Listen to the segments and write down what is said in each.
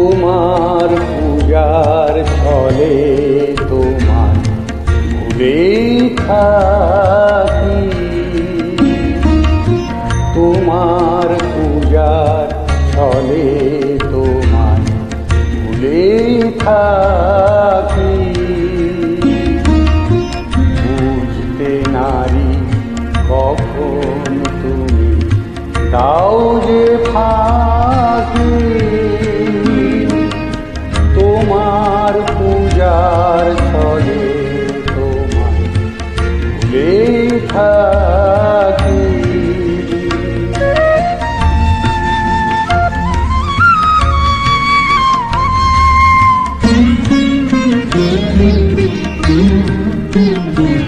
তোমার পূজার ছলে তোমার ভুলে থাকি। তোমার পূজার ছলে তোমার ভুলে থাকি। যার ফলে তোমায় থাকি Thank you.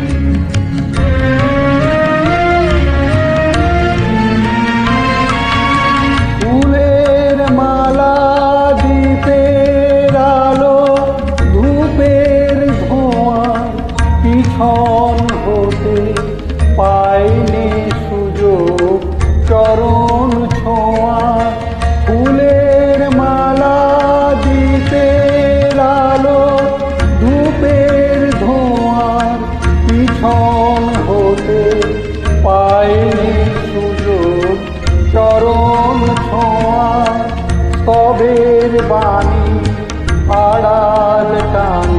মিশন হতে পাইনি সুযোগ চরণ ছোঁয়া। ফুলের মালা দিতে লালো ধূপের ধোঁয়ার। পিছন হতে পাইনি সুযোগ চরণ ছোঁয়া। সবের বাণী আড়াল টান,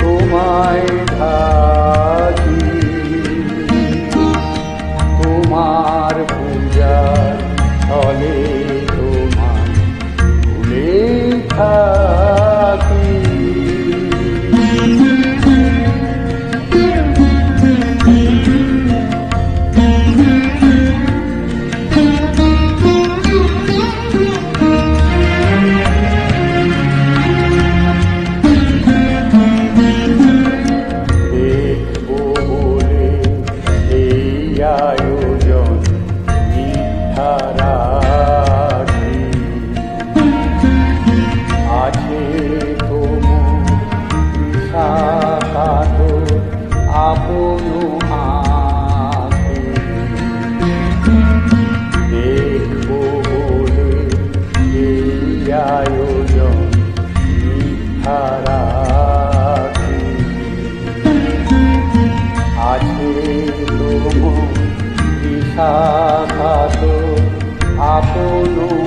তোমায় ধা সাখাত আপন